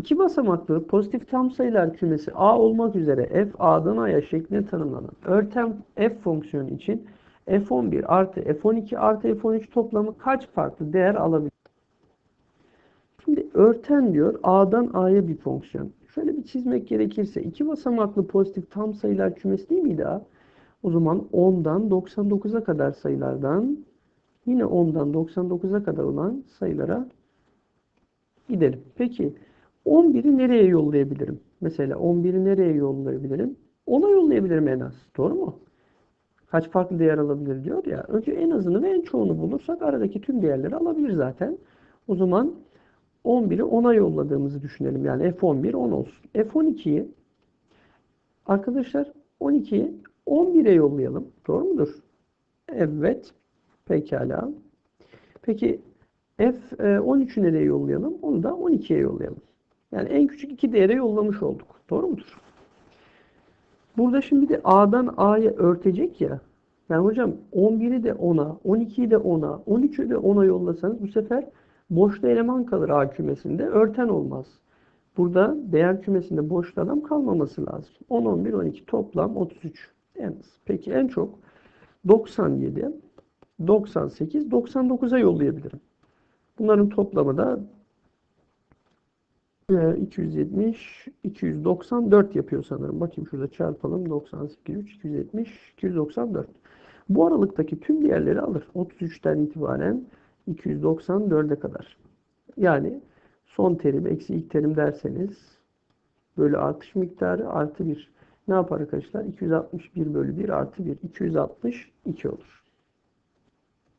İki basamaklı pozitif tam sayılar kümesi A olmak üzere f A'dan A'ya şeklinde tanımlanan örtem f fonksiyonu için f11 artı f12 artı f13 toplamı kaç farklı değer alabilir? Şimdi örten diyor A'dan A'ya bir fonksiyon. Şöyle bir çizmek gerekirse iki basamaklı pozitif tam sayılar kümesi değil miydi A? O zaman 10'dan 99'a kadar sayılardan yine 10'dan 99'a kadar olan sayılara gidelim. Peki 11'i nereye yollayabilirim? Mesela 11'i nereye yollayabilirim? 10'a yollayabilirim en az. Doğru mu? Kaç farklı değer alabilir diyor ya. Önce en azını ve en çoğunu bulursak aradaki tüm değerleri alabilir zaten. O zaman 11'i 10'a yolladığımızı düşünelim. Yani F11 10 olsun. F12'yi arkadaşlar 12'yi 11'e yollayalım. Doğru mudur? Evet. Pekala. Peki F13'ü nereye yollayalım? Onu da 12'ye yollayalım. Yani en küçük iki değere yollamış olduk. Doğru mudur? Burada şimdi de A'dan A'ya örtecek ya. Yani hocam 11'i de 10'a, 12'yi de 10'a, 13'ü de 10'a yollasanız bu sefer boşta eleman kalır A kümesinde. Örten olmaz. Burada değer kümesinde boşta adam kalmaması lazım. 10, 11, 12 toplam 33 en az. Peki en çok 97, 98, 99'a yollayabilirim. Bunların toplamı da 270, 294 yapıyor sanırım. Bakayım şurada çarpalım. 98, 3, 270, 294. Bu aralıktaki tüm değerleri alır. 33'ten itibaren 294'e kadar. Yani son terim eksi ilk terim derseniz böyle artış miktarı artı 1. Ne yapar arkadaşlar? 261 bölü 1 artı 1. 262 olur.